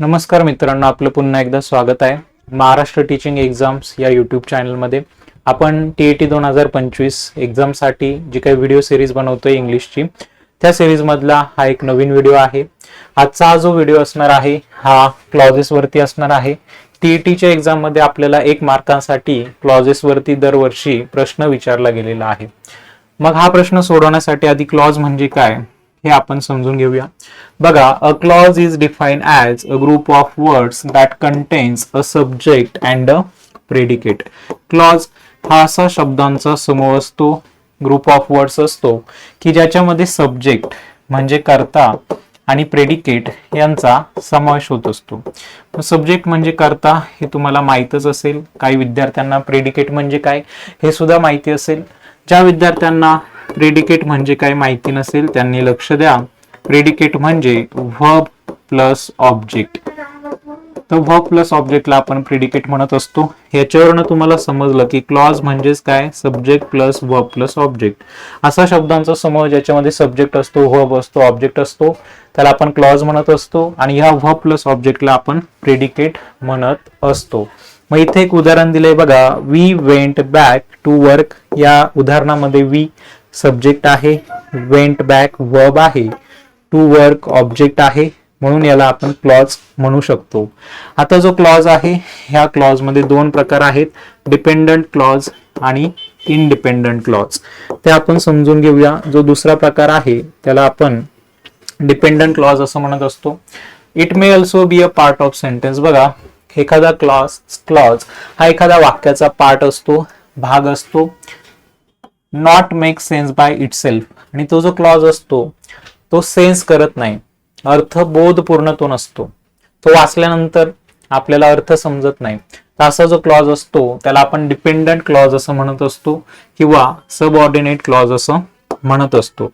नमस्कार मित्रांनो आपलं पुन्हा एकदा स्वागत आहे. महाराष्ट्र टीचिंग एक्झाम्स या यूट्यूब चॅनलमध्ये आपण टी ए टी दोन हजार पंचवीस एक्झामसाठी जी काही व्हिडिओ सिरीज बनवतोय इंग्लिशची त्या सिरीजमधला हा एक नवीन व्हिडिओ आहे. आजचा हा जो व्हिडिओ असणार आहे हा क्लॉजेसवरती असणार आहे. टी ई टीच्या एक्झाममध्ये आपल्याला एक मार्कांसाठी क्लॉजेसवरती दरवर्षी प्रश्न विचारला गेलेला आहे. मग हा प्रश्न सोडवण्यासाठी आधी क्लॉज म्हणजे काय? हे आपण समजून घेऊया. बघा a clause is defined as a group of words that contains a subject and a predicate clause हा असा शब्दांचा समूह असतो ग्रुप ऑफ वर्ड्स असतो की ज्याच्यामध्ये सब्जेक्ट म्हणजे कर्ता आणि प्रेडिकेट यांचा समावेश होत असतो. सब्जेक्ट म्हणजे कर्ता हे तुम्हाला माहीतच असेल. काही विद्यार्थ्यांना प्रेडिकेट म्हणजे काय हे सुद्धा माहिती असेल. ज्या विद्यार्थ्यांना प्रेडिकेट म्हणजे काय माहिती नसेल त्यांनी लक्ष द्या. प्रेडिकेट म्हणजे व्हब प्लस ऑब्जेक्ट. तर व्हब प्लस ऑब्जेक्टला आपण प्रेडिकेट म्हणत असतो. याच्यावरनं तुम्हाला समजलं की क्लॉज म्हणजेच काय? Subject plus verb plus object. असा शब्दांचा समूह ज्याच्यामध्ये सब्जेक्ट असतो व्हब असतो ऑब्जेक्ट असतो त्याला आपण क्लॉज म्हणत असतो आणि ह्या व्हब प्लस ऑब्जेक्टला आपण प्रेडिकेट म्हणत असतो. मग इथे एक उदाहरण दिलंय बघा. We went back to work या उदाहरणामध्ये वी सब्जेक्ट आहे वेंट बॅक वर्ब आहे टू वर्क ऑब्जेक्ट आहे म्हणून याला आपण क्लॉज म्हणू शकतो. आता जो क्लॉज आहे ह्या क्लॉजमध्ये दोन प्रकार आहेत डिपेंडंट क्लॉज आणि इनडिपेंडंट क्लॉज ते आपण समजून घेऊया. जो दुसरा प्रकार आहे त्याला आपण डिपेंडंट क्लॉज असं म्हणत असतो. It may also be a part of sentence बघा एखादा क्लॉज क्लॉज हा एखादा वाक्याचा पार्ट असतो भाग असतो. Not make sense by itself आणि तो जो क्लॉज असतो तो सेन्स करत नाही. अर्थ बोधपूर्ण तो नसतो. तो वाचल्यानंतर आपल्याला अर्थ समजत नाही. तर असा जो क्लॉज असतो त्याला आपण डिपेंडंट क्लॉज असं म्हणत असतो किंवा सबऑर्डिनेट क्लॉज असं म्हणत असतो.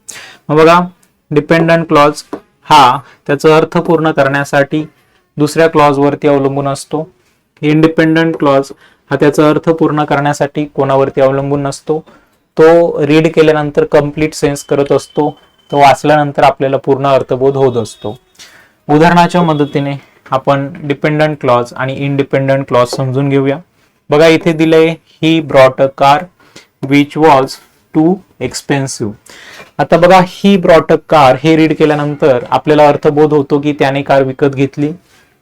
मग बघा डिपेंडंट क्लॉज हा त्याचा अर्थ पूर्ण करण्यासाठी दुसऱ्या क्लॉज वरती अवलंबून असतो. इंडिपेंडंट क्लॉज हा त्याचा अर्थ पूर्ण करण्यासाठी कोणावरती अवलंबून नसतो. तो रीड केल्यानंतर कंप्लीट सेन्स करत असतो तो वाचल्यानंतर आपल्याला पूर्ण अर्थबोध होत असतो. उदाहरणाच्या मदतीने आपण डिपेंडंट क्लॉज आणि इनडिपेंडंट क्लॉज समजून घेऊया. बघा इथे दिलंय ही brought a car which was too expensive आता बघा ही ब्रॉट अ कार हे रीड केल्यानंतर आपल्याला अर्थबोध होतो की त्याने कार विकत घेतली.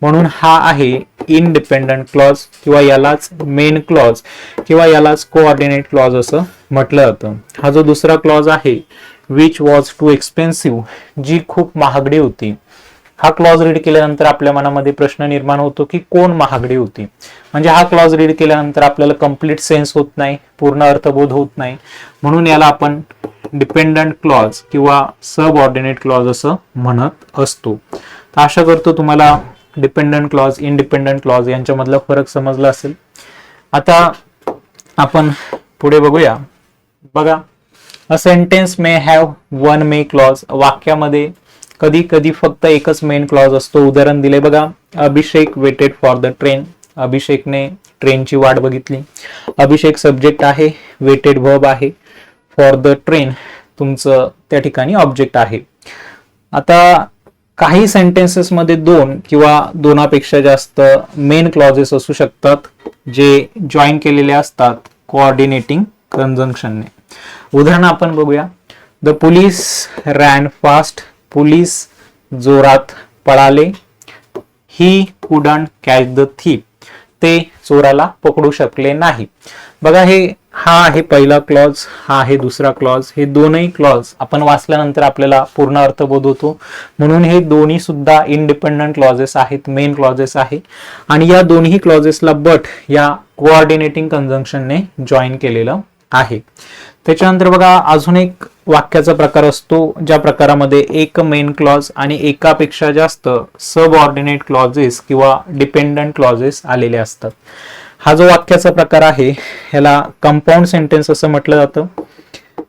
म्हणून हा आहे इनडिपेंडंट क्लॉज किंवा यालाच मेन क्लॉज किंवा यालाच कोऑर्डिनेट क्लॉज असं म्हटलं जातं. हा जो दुसरा क्लॉज आहे विच वॉज टू एक्सपेन्सिव्ह जी खूप महागडी होती. हा क्लॉज रीड केल्यानंतर आपल्या मनामध्ये प्रश्न निर्माण होतो की कोण महागडी होती? म्हणजे हा क्लॉज रीड केल्यानंतर आपल्याला कंप्लीट सेन्स होत नाही पूर्ण अर्थबोध होत नाही. म्हणून याला आपण डिपेंडंट क्लॉज किंवा सब ऑर्डिनेट क्लॉज असं म्हणत असतो. तर आशा करतो तुम्हाला डिपेंडंट क्लॉज इनडिपेंडंट क्लॉज यांच्यामधला फरक समजला असेल. आता आपण पुढे बघूया. बघा a sentence may have one main clause वाक्यामध्ये कधी कधी फक्त एकच मेन क्लॉज असतो. उदाहरण दिले बघा Abhishek waited for the train अभिषेकने ट्रेनची वाट बघितली. अभिषेक सब्जेक्ट आहे वेटेड वर्ब आहे. फॉर द ट्रेन तुमचं त्या ठिकाणी ऑब्जेक्ट आहे. आता काही सेंटेन्सेसमध्ये दोन किंवा दोनापेक्षा जास्त मेन क्लॉजेस असू शकतात जे जॉईन केलेले असतात कोऑर्डिनेटिंग कन्झंक्शनने उदाहरण आपण बघूया. The police ran fast police जोरात पळाले. He couldn't catch the thief ते चोराला पकडू शकले नाही. बघा हे हा आहे पहिला क्लॉज हा आहे दुसरा क्लॉज हे दोनही क्लॉज आपण वाचल्यानंतर आपल्याला पूर्ण अर्थबोध होतो. म्हणून हे दोन्ही सुद्धा इंडिपेंडंट क्लॉजेस आहेत मेन क्लॉजेस आहे. आणि या दोन्ही क्लॉजेसला बट या कोऑर्डिनेटिंग कंजंक्शनने जॉईन केलेलं आहे. त्याच्यानंतर बघा अजून एक वाक्याचा प्रकार असतो ज्या प्रकारामध्ये एक मेन क्लॉज आणि एकापेक्षा जास्त सब ऑर्डिनेट क्लॉजेस किंवा डिपेंडंट क्लॉजेस आलेले असतात. हा जो वाक्याचा प्रकार आहे ह्याला कंपाऊंड सेंटेन्स असं म्हटलं जातं.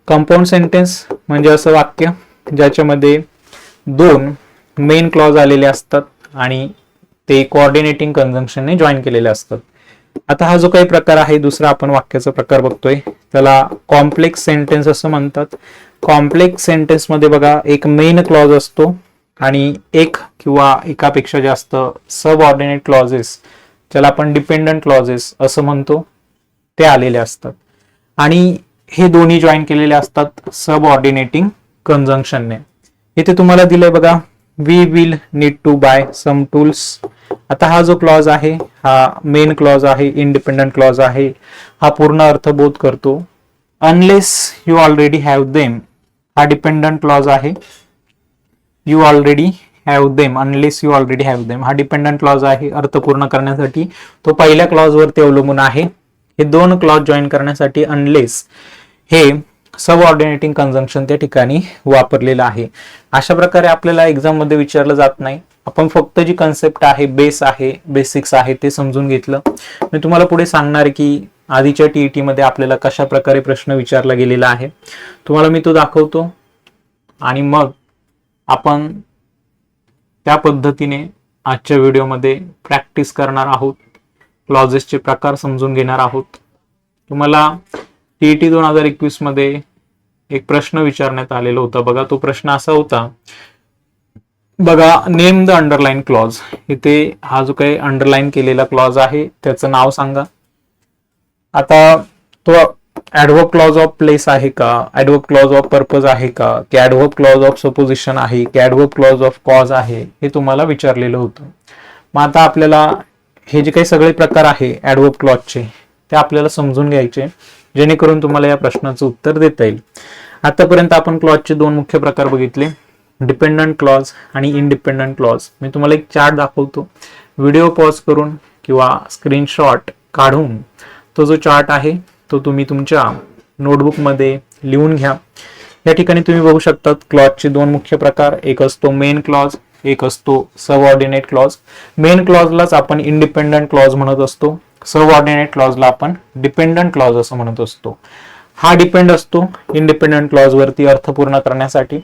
कंपाऊंड सेंटेन्स म्हणजे असं वाक्य ज्याच्यामध्ये दोन मेन क्लॉज आलेले असतात आणि ते कोऑर्डिनेटिंग कंजंक्शनने जॉईन केलेले असतात. आता हा जो काही प्रकार आहे दुसरा आपण वाक्याचा प्रकार बघतोय. त्याला कॉम्प्लेक्स सेंटेन्स असं म्हणतात. कॉम्प्लेक्स सेंटेन्समध्ये बघा एक मेन क्लॉज असतो आणि एक किंवा एकापेक्षा जास्त सब ऑर्डिनेट क्लॉजेस ज्याला आपण डिपेंडंट क्लॉजेस असं म्हणतो ते आलेले असतात. आणि हे दोन्ही जॉईन केलेले असतात सब ऑर्डिनेटिंग कन्झंक्शनने इथे तुम्हाला दिलंय बघा we will need to buy some tools आता हा जो क्लॉज आहे हा मेन क्लॉज आहे इंडिपेंडंट क्लॉज आहे हा पूर्ण अर्थबोध करतो. Unless you already have them हा डिपेंडंट क्लॉज आहे. You already have them unless you already have them हा डिपेंडंट क्लॉज आहे अर्थ पूर्ण करण्यासाठी. तो पहिल्या क्लॉज वरती अवलंबून आहे. हे दोन क्लॉज जॉईन करण्यासाठी अनलेस हे सब ऑर्डिनेटिंग कंजंक्शन त्या ठिकाणी वापरलेलं आहे. अशा प्रकारे आपल्याला एक्झाममध्ये विचारलं जात नाही. आपण फक्त जी कन्सेप्ट आहे बेस आहे बेसिक्स आहे ते समजून घेतलं. मी तुम्हाला पुढे सांगणार की आधीच्या टीईटी मध्ये आपल्याला कशा प्रकारे प्रश्न विचारला गेलेला आहे. तुम्हाला मी तो दाखवतो. आणि मग आपण त्या पद्धतीने आजच्या व्हिडिओमध्ये प्रॅक्टिस करणार आहोत. क्लॉजेसचे प्रकार समजून घेणार आहोत. तुम्हाला टीईटी दोन हजार एकवीसमध्ये एक प्रश्न विचारण्यात आलेला होता. बघा तो प्रश्न असा होता. बघा नेम द अंडरलाईन क्लॉज इथे हा जो काही अंडरलाईन केलेला क्लॉज आहे त्याचं नाव सांगा. आता तो ऍडव्हर्ब क्लॉज ऑफ प्लेस आहे का? ऍडव्हर्ब क्लॉज ऑफ पर्पज आहे का? की ऍडव्हर्ब क्लॉज ऑफ सपोजिशन आहे की ऍडव्हर्ब क्लॉज ऑफ कॉज आहे हे तुम्हाला विचारलेलं होतं. मग आता आपल्याला हे जे काही सगळे प्रकार आहे ऍडव्हर्ब क्लॉजचे ते आपल्याला समजून घ्यायचे जेणेकरून तुम्हाला या प्रश्नाचं उत्तर देता येईल. आतापर्यंत आपण क्लॉजचे दोन मुख्य प्रकार बघितले डिपेंडंट क्लॉज आणि इनडिपेंडंट क्लॉज मी तुम्हाला एक चार्ट दाखवतो. व्हिडिओ पॉज करून किंवा स्क्रीनशॉट काढून तो जो चार्ट आहे तो तुम्ही तुमच्या नोटबुकमध्ये लिहून घ्या. या ठिकाणी तुम्ही बघू शकतात क्लॉजचे दोन मुख्य प्रकार. एक असतो मेन क्लॉज एक असतो सबऑर्डिनेट क्लॉज मेन क्लॉजलाच आपण इंडिपेंडंट क्लॉज म्हणत असतो. सबऑर्डिनेट क्लॉजला आपण डिपेंडंट क्लॉज असं म्हणत असतो. हा डिपेंड असतो इंडिपेंडंट क्लॉज वरती अर्थ पूर्ण करण्यासाठी.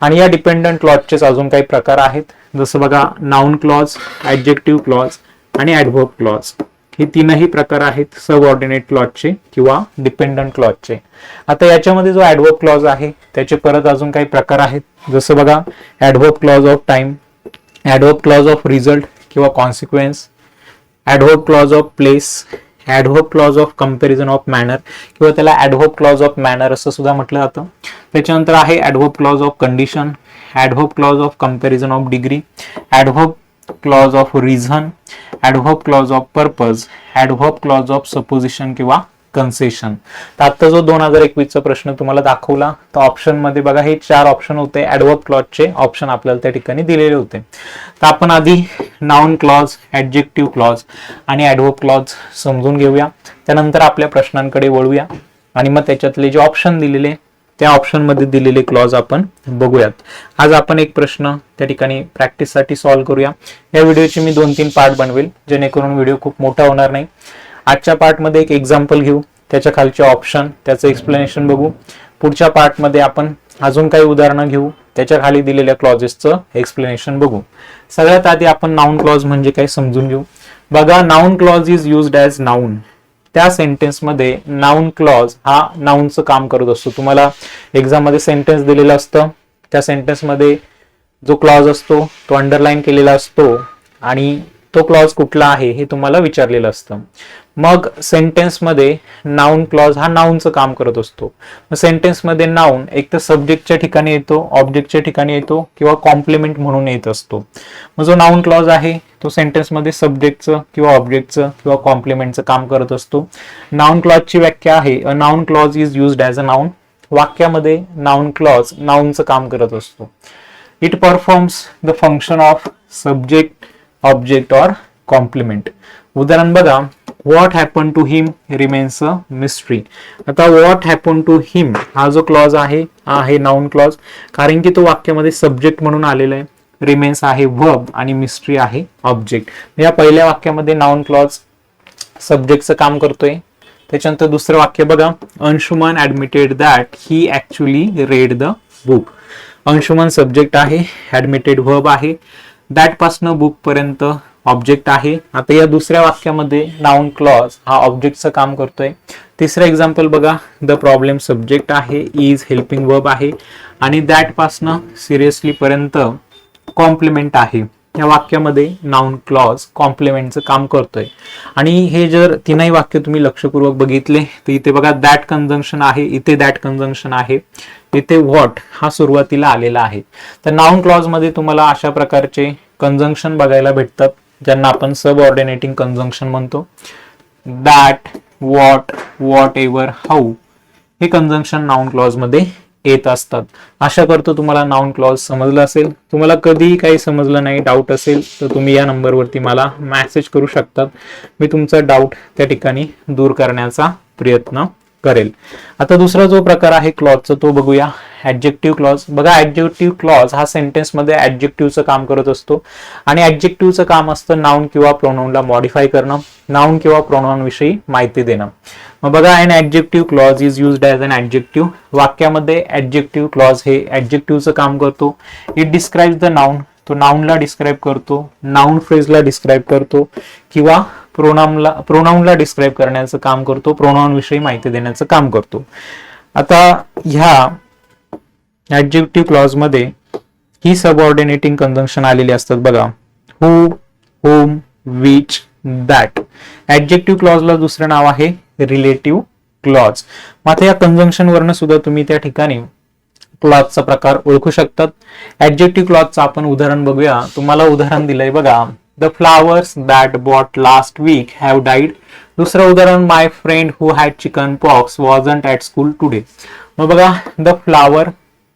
आणि या डिपेंडंट क्लॉजचेच अजून काही प्रकार आहेत. जसं बघा नाऊन क्लॉज ऍडजेक्टिव्ह क्लॉज आणि ऍडव्हर्ब क्लॉज हे तीनही प्रकार आहेत सबऑर्डिनेट क्लॉजचे किंवा डिपेंडंट क्लॉजचे आता याच्यामध्ये जो ऍडवर्ब क्लॉज आहे त्याचे परत अजून काही प्रकार आहेत. जसं बघा adverb clause of time adverb clause of result किंवा consequence adverb clause of place adverb clause of comparison of manner किंवा त्याला ऍडवर्ब क्लॉज ऑफ मॅनर असं सुद्धा म्हटलं जातं. त्याच्यानंतर आहे adverb clause of condition adverb clause of comparison of degree adverb clause of reason adverb clause of purpose adverb clause of supposition किंवा concession तर आता जो दोन हजार एकवीसचा प्रश्न तुम्हाला दाखवला तर ऑप्शनमध्ये बघा हे चार ऑप्शन होते. ऍडव्हर्ब क्लॉजचे ऑप्शन आपल्याला त्या ठिकाणी दिलेले होते. तर आपण आधी नाउन क्लॉज ऍडजेक्टिव्ह क्लॉज आणि ऍडव्हर्ब क्लॉज समजून घेऊया. त्यानंतर आपल्या प्रश्नांकडे वळूया. आणि मग त्याच्यातले जे ऑप्शन दिलेले त्या ऑप्शनमध्ये दिलेले क्लॉज आपण बघूयात. आज आपण एक प्रश्न त्या ठिकाणी प्रॅक्टिससाठी सॉल्व्ह करूया. या व्हिडिओचे मी दोन तीन पार्ट बनवेल जेणेकरून व्हिडिओ खूप मोठा होणार नाही. आजच्या पार्टमध्ये एक एक्झाम्पल घेऊ त्याच्या खालचे ऑप्शन त्याचं एक्सप्लेनेशन बघू. पुढच्या पार्टमध्ये आपण अजून काही उदाहरणं घेऊ त्याच्याखाली दिलेल्या क्लॉजेसचं एक्सप्लेनेशन बघू. सगळ्यात आधी आपण नाऊन क्लॉज म्हणजे काय समजून घेऊ. बघा noun clause is used as noun त्या सेंटेन्समध्ये नाऊन क्लॉज हा नाऊनचं काम करत असतो. तुम्हाला एक्झाममध्ये सेंटेन्स दिलेलं असतं. त्या सेंटेन्समध्ये जो क्लॉज असतो तो अंडरलाईन केलेला असतो आणि तो क्लॉज कुठला आहे हे तुम्हाला विचारलेलं असतं. मग सेंटेन्समध्ये नाऊन क्लॉज हा नाऊनचं काम करत असतो. मग सेंटेन्समध्ये नाऊन एक तर सब्जेक्टच्या ठिकाणी येतो ऑब्जेक्टच्या ठिकाणी येतो किंवा कॉम्प्लिमेंट म्हणून येत असतो. मग जो नाऊन क्लॉज आहे तो सेंटेन्समध्ये सब्जेक्टचं किंवा ऑब्जेक्टचं किंवा कॉम्प्लिमेंटचं काम करत असतो. नाऊन क्लॉजची व्याख्या आहे a noun clause is used as a noun वाक्यामध्ये नाऊन क्लॉज नाऊनचं काम करत असतो. It performs the function of subject object or complement उदाहरण बघा. What happen to him remains a mystery आता व्हॉट हॅपन टू हिम हा जो क्लॉज आहे हा आहे नाऊन क्लॉज कारण की तो वाक्यामध्ये सब्जेक्ट म्हणून आलेला आहे रिमेन्स आहे व्हब आणि मिस्ट्री आहे ऑब्जेक्ट या पहिल्या वाक्यामध्ये नाऊन क्लॉज सब्जेक्टचं काम करतोय. त्याच्यानंतर दुसरं वाक्य बघा Anshuman admitted that he actually read the book Anshuman subject आहे ऍडमिटेड व्हब आहे. दॅट पासनं बुक पर्यंत ऑब्जेक्ट आहे. आता या दुसऱ्या वाक्यामध्ये नाउन क्लॉज हा ऑब्जेक्टचं काम करतोय. तिसरं एक्झाम्पल बघा. द प्रॉब्लेम सब्जेक्ट आहे. इज हेल्पिंग वर्ब आहे. आणि दॅट पासनं सिरियसली पर्यंत कॉम्प्लिमेंट आहे. या वाक्यामध्ये नाउन क्लॉज कॉम्प्लिमेंटचं काम करतोय. आणि हे जर तीनही वाक्य तुम्ही लक्षपूर्वक बघितले तर इथे बघा दॅट कंजंक्शन आहे इथे दॅट कंजंक्शन आहे. इथे व्हॉट हा सुरुवातीला आलेला आहे. तर नाउन क्लॉजमध्ये तुम्हाला अशा प्रकारचे कंजंक्शन बघायला भेटतात. ज्यांना आपण सब ऑर्डिनेटिंग कन्झम्पन म्हणतो. That what whatever how हे कन्झम्पन नाऊन क्लॉजमध्ये येत असतात. आशा करतो तुम्हाला नाऊन क्लॉज समजलं असेल. तुम्हाला कधीही काही समजलं नाही डाऊट असेल तर तुम्ही या नंबरवरती मला मेसेज करू शकतात. मी तुमचा डाऊट त्या ठिकाणी दूर करण्याचा प्रयत्न करेल. आता दुसरा जो प्रकार आहे क्लॉजचा तो बघूया. ऍडजेक्टिव्ह क्लॉज बघा ऍडजेक्टिव्ह क्लॉज हा सेंटेन्समध्ये ऍडजेक्टिव्हचं काम करत असतो. आणि ऍडजेक्टिव्हचं काम असतं नाऊन किंवा प्रोनाऊनला मॉडिफाय करणं नाऊन किंवा प्रोनाऊनविषयी माहिती देणं. मग बघा an adjective clause is used as an adjective वाक्यामध्ये ऍडजेक्टिव्ह क्लॉज हे ऍडजेक्टिव्हचं काम करतो. इट डिस्क्राईब द नाऊन तो नाऊनला डिस्क्राईब करतो नाऊन फ्रेजला डिस्क्राईब करतो किंवा प्रोनाऊनला प्रोनाऊनला डिस्क्राईब करण्याचं काम करतो प्रोनाऊन विषयी माहिती देण्याचं काम करतो. आता ह्या ऍडजेक्टिव्ह क्लॉजमध्ये ही सबऑर्डिनेटिंग कंजंक्शन आलेली असतात बघा. Who whom which that adjective क्लॉजला दुसरं नाव आहे रिलेटिव्ह क्लॉज मग आता या कंजंक्शन वरनं सुद्धा तुम्ही त्या ठिकाणी क्लॉजचा प्रकार ओळखू शकतात. ऍडजेक्टिव्ह क्लॉजचं आपण उदाहरण बघूया. तुम्हाला उदाहरण दिलंय बघा. The flowers that bought last week have died दुसरं उदाहरण my friend who had chicken pox wasn't at school today मग बघा the flower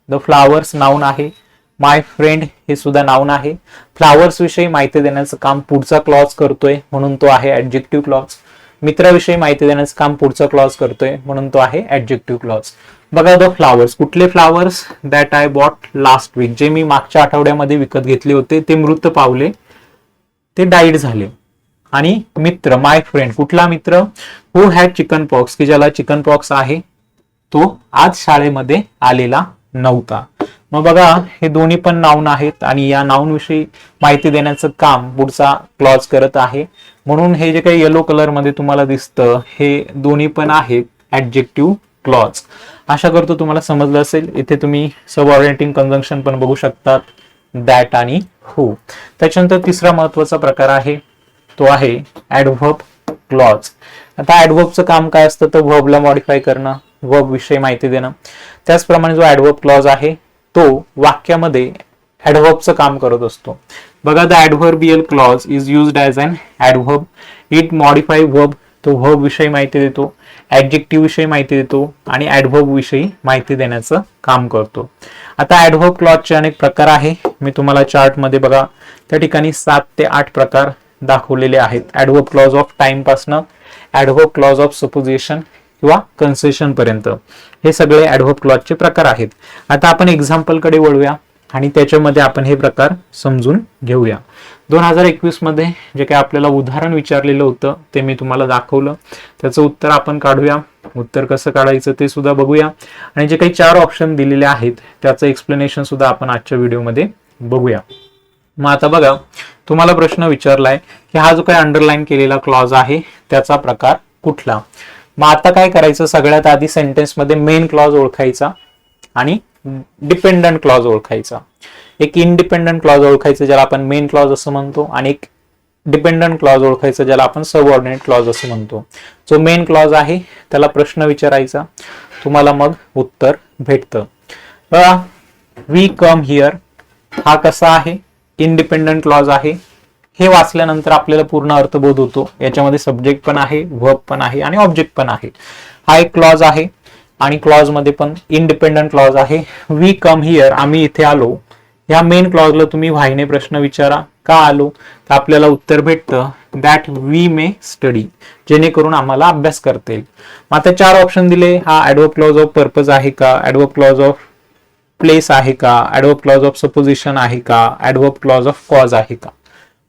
the flowers noun आहे. माय फ्रेंड हे सुद्धा नाऊन आहे. फ्लावर्स विषयी माहिती देण्याचं काम पुढचा क्लॉज करतोय म्हणून तो आहे ऍडजेक्टिव्ह क्लॉज मित्राविषयी माहिती देण्याचं काम पुढचा क्लॉज करतोय म्हणून तो आहे ऍडजेक्टिव्ह क्लॉज बघा द फ्लावर्स कुठले flowers that I bought last week जे मी मागच्या आठवड्यामध्ये विकत घेतले होते ते मृत पावले. ते डाईड झाले. आणि मित्र माय फ्रेंड कुठला मित्र? हू हॅड चिकन पॉक्स की ज्याला चिकन पॉक्स आहे तो आज शाळेमध्ये आलेला नव्हता. मग बघा हे दोन्ही पण नाऊन आहेत आणि या नाऊन विषयी माहिती देण्याचं काम पुढचा क्लॉज करत आहे. म्हणून हे जे काही येलो कलरमध्ये तुम्हाला दिसतं हे दोन्ही पण आहेत ऍडजेक्टिव्ह क्लॉज आशा करतो तुम्हाला समजलं असेल. इथे तुम्ही सबऑर्डिनेटिंग कंजंक्शन पण बघू शकतात. दॅट आणि हू त्याच्यानंतर तिसरा महत्त्वाचा प्रकार आहे तो आहे ऍडव्हर्ब क्लॉज आता ऍडव्हर्बचं काम काय असतं? तर व्हबला मॉडिफाय करणं. व्हब विषयी माहिती देणं. त्याचप्रमाणे जो ऍडव्हब क्लॉज आहे तो वाक्यामध्ये ऍडव्हबचं काम करत असतो. बघा the adverbial clause is used as an adverb it modify verb तो व्हब विषयी माहिती देतो ऍडजेक्टिव्ह विषयी माहिती देतो आणि ऍडव्हर्ब विषयी माहिती देण्याचं काम करतो. आता ऍडव्हब क्लॉजचे अनेक प्रकार आहे. मी तुम्हाला चार्टमध्ये बघा त्या ठिकाणी सात ते आठ प्रकार दाखवलेले आहेत. ऍडव्हब क्लॉज ऑफ टाइम पासनं क्लॉज ऑफ सपोजिशन किंवा कन्सेशन पर्यंत. हे सगळे ऍडव्हब क्लॉजचे प्रकार आहेत. आता आपण एक्झाम्पलकडे वळूया आणि त्याच्यामध्ये आपण हे प्रकार समजून घेऊया. दोन हजार एकवीसमध्ये जे काही आपल्याला उदाहरण विचारलेलं होतं ते मी तुम्हाला दाखवलं. त्याचं उत्तर आपण काढूया. उत्तर कसं काढायचं ते सुद्धा बघूया. आणि जे काही चार ऑप्शन दिलेले आहेत त्याचं एक्सप्लेनेशन सुद्धा आपण आजच्या व्हिडिओमध्ये बघूया. मग आता बघा तुम्हाला प्रश्न विचारलाय की हा जो काही अंडरलाईन केलेला क्लॉज आहे त्याचा प्रकार कुठला? मग आता काय करायचं? सगळ्यात आधी सेंटेन्समध्ये मेन क्लॉज ओळखायचा आणि डिपेंडंट क्लॉज ओळखायचा. एक इंडिपेंडंट क्लॉज ओळखायचं ज्याला आपण मेन क्लॉज असं म्हणतो आणि एक डिपेंडंट क्लॉज ओळखायचं ज्याला आपण सबऑर्डिनेट क्लॉज असं म्हणतो. जो मेन क्लॉज आहे त्याला प्रश्न विचारायचा. तुम्हाला मग उत्तर भेटतं. वी कम हिअर हा कसा आहे? इंडिपेंडंट क्लॉज आहे. हे वाचल्यानंतर आपल्याला पूर्ण अर्थबोध होतो. याच्यामध्ये सब्जेक्ट पण आहे वर्ब पण आहे आणि ऑब्जेक्ट पण आहे. हा एक क्लॉज आहे आणि क्लॉजमध्ये पण इंडिपेंडंट क्लॉज आहे. वी कम हिअर आम्ही इथे आलो. या मेन क्लॉजला तुम्ही वाहिने प्रश्न विचारा. का आलो? तर आपल्याला उत्तर भेटतं दॅट वी मे स्टडी जेणेकरून आम्हाला अभ्यास करता येईल. मग आता चार ऑप्शन दिले. हा ऍडवो क्लॉज ऑफ पर्पज आहे का? ऍडवो क्लॉज ऑफ प्लेस आहे का? ऍडवो क्लॉज ऑफ सपोजिशन आहे का? ऍडवो क्लॉज ऑफ कॉज आहे का?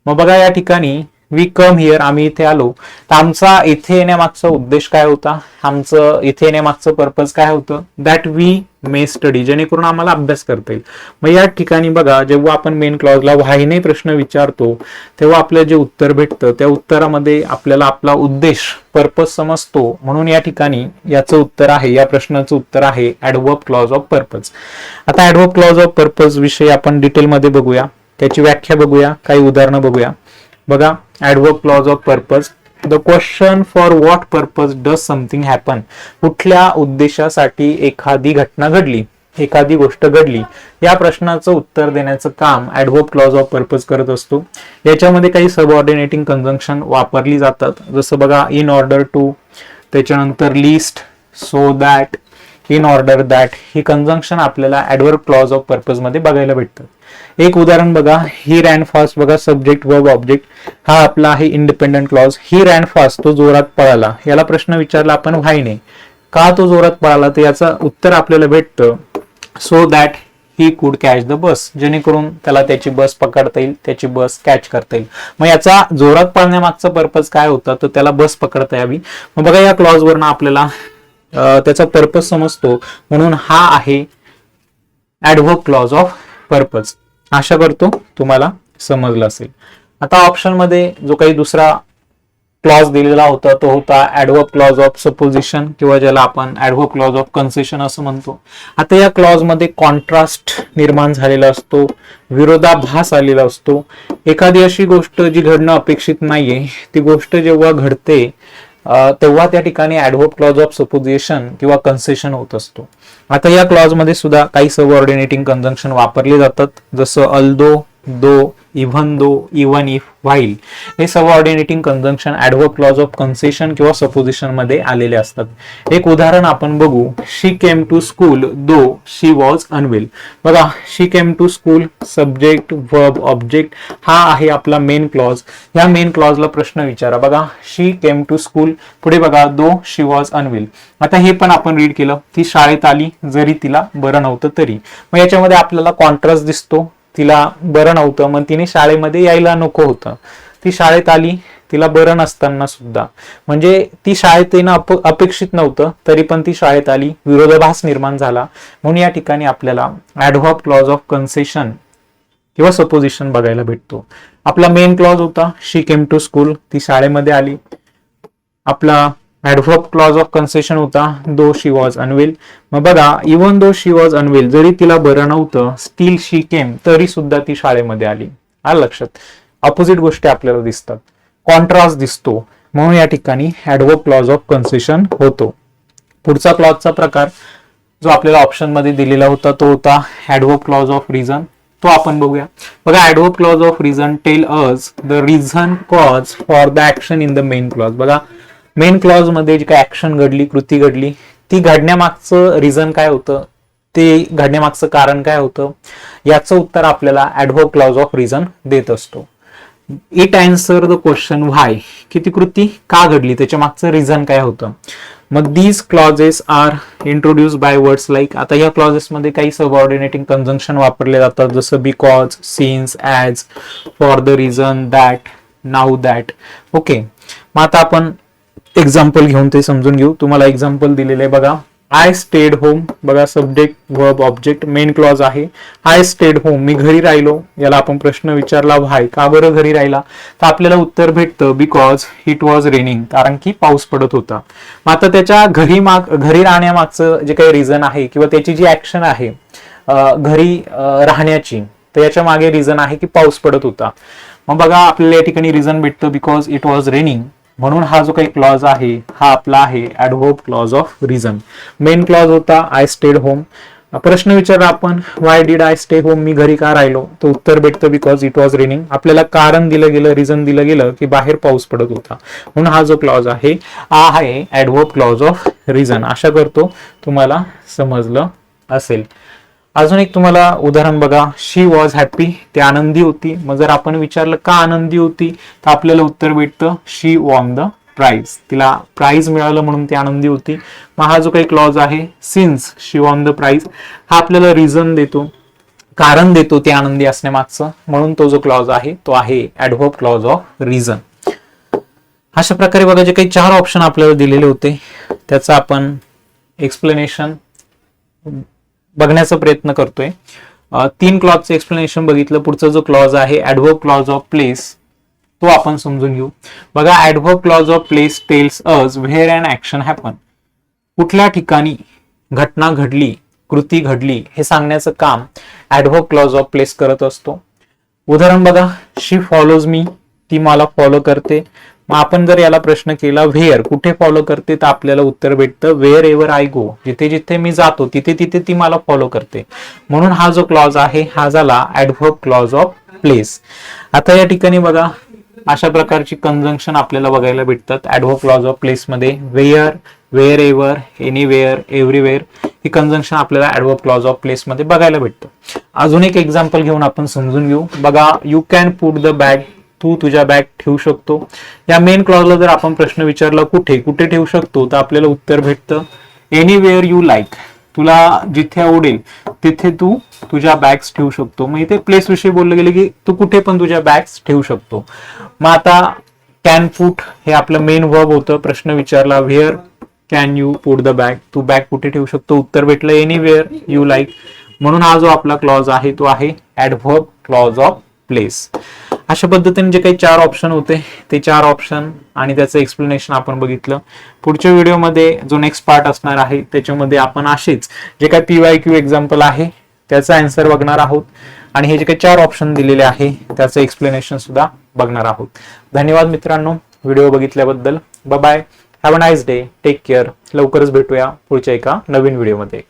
मग बघा या ठिकाणी वी कम हिअर आम्ही इथे आलो. तर आमचा इथे येण्यामागचा उद्देश काय होता? आमचं इथे येण्यामागचं पर्पज काय होतं? दॅट वी मे स्टडी जेणेकरून आम्हाला अभ्यास करता येईल. मग या ठिकाणी बघा जेव्हा आपण मेन क्लॉजला व्हायने प्रश्न विचारतो तेव्हा आपल्याला जे उत्तर भेटतं त्या उत्तरामध्ये आपल्याला आपला उद्देश पर्पज समजतो. म्हणून या ठिकाणी याचं उत्तर आहे या प्रश्नाचं उत्तर आहे ऍडवर्ब क्लॉज ऑफ पर्पज आता ऍडवर्ब क्लॉज ऑफ पर्पज विषयी आपण डिटेलमध्ये बघूया. त्याची व्याख्या बघूया काही उदाहरणं बघूया. बघा adverb clause of purpose the question for what purpose does something happen कुठल्या उद्देशासाठी एखादी घटना घडली? एखादी गोष्ट घडली? या प्रश्नाचं उत्तर देण्याचं काम ऍडवर्क क्लॉज ऑफ पर्पज करत असतो. याच्यामध्ये काही सबऑर्डिनेटिंग कंजंक्शन वापरली जातात. जसं बघा इन ऑर्डर टू त्याच्यानंतर lest so that in order that he conjunction आपल्याला ऍडवर्क क्लॉज ऑफ पर्पजमध्ये बघायला भेटतं. एक उदाहरण बघा ही रॅन फास्ट बघा सब्जेक्ट वर्ब ऑब्जेक्ट हा आपला आहे independent clause he ran fast तो जोरात पळाला. याला प्रश्न विचारला आपण व्हायने का तो जोरात पळाला? तर याचं उत्तर आपल्याला भेटतं so that he could catch the bus जेणेकरून त्याला त्याची बस पकडता येईल त्याची बस कॅच करता येईल. मग याचा जोरात पाळण्यामागचा पर्पज काय होता? तर त्याला बस पकडता यावी. मग बघा या क्लॉज वरनं आपल्याला त्याचा पर्पज समजतो. म्हणून हा आहे ऍडव्हर्क क्लॉज ऑफ पर्पज आशा करतो तुम्हाला समजलं असेल. आता ऑप्शनमध्ये जो काही दुसरा क्लॉज दिलेला होता तो होता ऍडवर्क क्लॉज ऑफ सपोजिशन किंवा ज्याला आपण ऍडवर्क क्लॉज ऑफ कन्सेशन असं म्हणतो. आता या क्लॉजमध्ये कॉन्ट्रास्ट निर्माण झालेला असतो विरोधाभास आलेला असतो. एखादी अशी गोष्ट जी घडणं अपेक्षित नाहीये ती गोष्ट जेव्हा घडते तेव्हा त्या ठिकाणी ऍडव्होट क्लॉज ऑफ सपोजिशन किंवा कन्सेशन होत असतो. आता या क्लॉजमध्ये सुद्धा काही सबऑर्डिनेटिंग कंजंक्शन वापरले जातात. जसं although though even though even if while हे subordinating conjunction adverb clause of concession किंवा सपोजिशनमध्ये आलेले असतात. एक उदाहरण आपण बघू. She came to school though she was unwell बघा she came to school subject verb object हा आहे आपला मेन क्लॉज या मेन क्लॉजला प्रश्न विचारा. बघा शी केम टू स्कूल पुढे बघा दो शी वॉज अनवेल आता हे पण आपण रीड केलं. ती शाळेत आली जरी तिला बरं नव्हतं तरी. मग याच्यामध्ये आपल्याला कॉन्ट्रास्ट दिसतो. तिला बरं नव्हतं. मग तिने शाळेमध्ये यायला नको होतं. ती शाळेत आली. तिला बरं नसताना सुद्धा. म्हणजे ती शाळेत येणं अप अपेक्षित नव्हतं. तरी पण ती शाळेत आली. विरोधाभास निर्माण झाला. म्हणून या ठिकाणी आपल्याला ऍडव्हॉप क्लॉज ऑफ कन्सेशन किंवा सपोजिशन बघायला भेटतो. आपला मेन क्लॉज होता. शी केम टू स्कूल ती शाळेमध्ये आली. आपला ऍडव्हर्ब क्लॉज ऑफ कन्सेशन होता दो शी वॉज अनवेल मग बघा even though she was unwell जरी तिला बरं नव्हतं स्टील शी केम तरी सुद्धा ती शाळेमध्ये आली. आलं लक्षात. ऑपोजिट गोष्टी आपल्याला दिसतात. कॉन्ट्रास्ट दिसतो. म्हणून या ठिकाणी ऍडव्हर्ब क्लॉज ऑफ कन्सेशन होतो. पुढचा क्लॉजचा प्रकार जो आपल्याला ऑप्शनमध्ये दिलेला होता तो होता ऍडव्हर्ब क्लॉज ऑफ रिझन तो आपण बघूया. बघा adverb clause of reason tell us the reason cause for the action in the main clause बघा मेन क्लॉजमध्ये जी काय ऍक्शन घडली कृती घडली ती घडण्यामागचं रिझन काय होतं? ते घडण्यामागचं कारण काय होतं? याचं उत्तर आपल्याला ऍडव्होक क्लॉज ऑफ रिझन देत असतो. It answer the question why की ती कृती? का घडली? त्याच्या मागचं रिझन काय होतं? मग these clauses are introduce by words like आता या क्लॉजेस मध्ये काही सबऑर्डिनेटिंग कंजंक्शन वापरले जातात जसं because since as for the reason that now that okay मग आता आपण एक्झाम्पल घेऊन ते समजून घेऊ. तुम्हाला एक्झाम्पल दिलेले आहे बघा. आय स्टेड होम बघा subject verb object main clause आहे. आय स्टेड होम मी घरी राहिलो. याला आपण प्रश्न विचारला व्हाय का बरं घरी राहिला? तर आपल्याला उत्तर भेटतं बिकॉज इट वॉज रेनिंग कारण की पाऊस पडत होता. मग आता त्याच्या घरी माग घरी राहण्यामागचं जे काही रिझन आहे किंवा त्याची जी ऍक्शन आहे घरी राहण्याची तर याच्या मागे रिझन आहे की पाऊस पडत होता. मग बघा आपल्याला या ठिकाणी रिझन भेटतं बिकॉज इट वॉज रेनिंग म्हणून हा जो काही क्लॉज आहे हा आपला आहे adverb clause of reason main clause होता आय स्टेड होम प्रश्न विचारला आपण why did I stay home मी घरी का राहिलो? तर उत्तर भेटतं बिकॉज इट वॉज रेनिंग आपल्याला कारण दिलं गेलं रिझन दिलं गेलं की बाहेर पाऊस पडत होता. म्हणून हा जो क्लॉज आहे हा आहे ऍडव्होप क्लॉज ऑफ रिझन आशा करतो तुम्हाला समजलं असेल. अजून एक तुम्हाला उदाहरण बघा. शी वॉज हॅपी ती आनंदी होती. मग जर आपण विचारलं का आनंदी होती? तर आपल्याला उत्तर भेटतं शी वॉन द प्राइज तिला प्राइज मिळालं म्हणून ती आनंदी होती. मग हा जो काही क्लॉज आहे since she won the prize हा आपल्याला रिझन देतो कारण देतो ती आनंदी असण्यामागचं. म्हणून तो जो क्लॉज आहे तो आहे ऍडव्हर्ब क्लॉज ऑफ रिझन अशा प्रकारे बघा जे काही चार ऑप्शन आपल्याला दिलेले होते त्याचं आपण एक्सप्लेनेशन बघण्याचा प्रयत्न करतोय. तीन क्लॉजचं एक्सप्लेनेशन बघितलं. पुढचा जो क्लॉज आहे ऍडव्हर्ब क्लॉज ऑफ प्लेस तो आपण समजून घेऊ. बघा adverb clause of place tells us where and action happen कुठल्या ठिकाणी घटना घडली कृती घडली हे सांगण्याचं काम ऍडव्हर्ब क्लॉज ऑफ प्लेस करत असतो. उदाहरण बघा. शी फॉलोज मी ती मला फॉलो करते. मग आपण जर याला प्रश्न केला व्हेअर कुठे फॉलो करते तर आपल्याला उत्तर भेटतं व्हेअर एव्हर आय गो जिथे जिथे मी जातो तिथे तिथे ती मला फॉलो करते. म्हणून हा जो क्लॉज आहे हा झाला ऍडव्हर्ब क्लॉज ऑफ प्लेस आता या ठिकाणी बघा अशा प्रकारची कंजंक्शन आपल्याला बघायला भेटतात. ऍडव्हर्ब क्लॉज ऑफ प्लेस मध्ये where wherever anywhere everywhere ही कंजंक्शन आपल्याला ऍडव्हर्ब क्लॉज ऑफ प्लेस मध्ये बघायला भेटतं. अजून एक एक्झाम्पल घेऊन आपण समजून घेऊ. बघा you can put the bag तू तुझ्या बॅग ठेवू शकतो. या मेन क्लॉजला जर आपण प्रश्न विचारला कुठे कुठे ठेवू शकतो तर आपल्याला उत्तर भेटतं एनिवेअर यू लाईक तुला जिथे आवडेल तिथे तू तुझ्या बॅग्स ठेवू शकतो. मग इथे प्लेस विषयी बोललं गेलं की तू कुठे पण तुझ्या बॅग्स ठेवू शकतो. मग आता कॅन पुट हे आपलं मेन वर्ब होतं. प्रश्न विचारला where can you put the bag Tu bag कुठे ठेवू शकतो? उत्तर भेटलं एनिवेअर यू लाईक म्हणून हा जो आपला क्लॉज आहे तो आहे ऍडव्हर्ब क्लॉज ऑफ प्लेस अशा पद्धतीने जे काही चार ऑप्शन होते ते चार ऑप्शन आणि त्याचं एक्सप्लेनेशन आपण बघितलं. पुढच्या व्हिडिओमध्ये जो नेक्स्ट पार्ट असणार आहे त्याच्यामध्ये आपण असेच जे काही पी वाय क्यू एक्झाम्पल आहे त्याचा आन्सर बघणार आहोत. आणि हे जे काही चार ऑप्शन दिलेले आहे त्याचं एक्सप्लेनेशन सुद्धा बघणार आहोत. धन्यवाद मित्रांनो video बघितल्याबद्दल. Bye have a nice day take care लवकरच भेटूया पुढच्या एका नवीन व्हिडिओमध्ये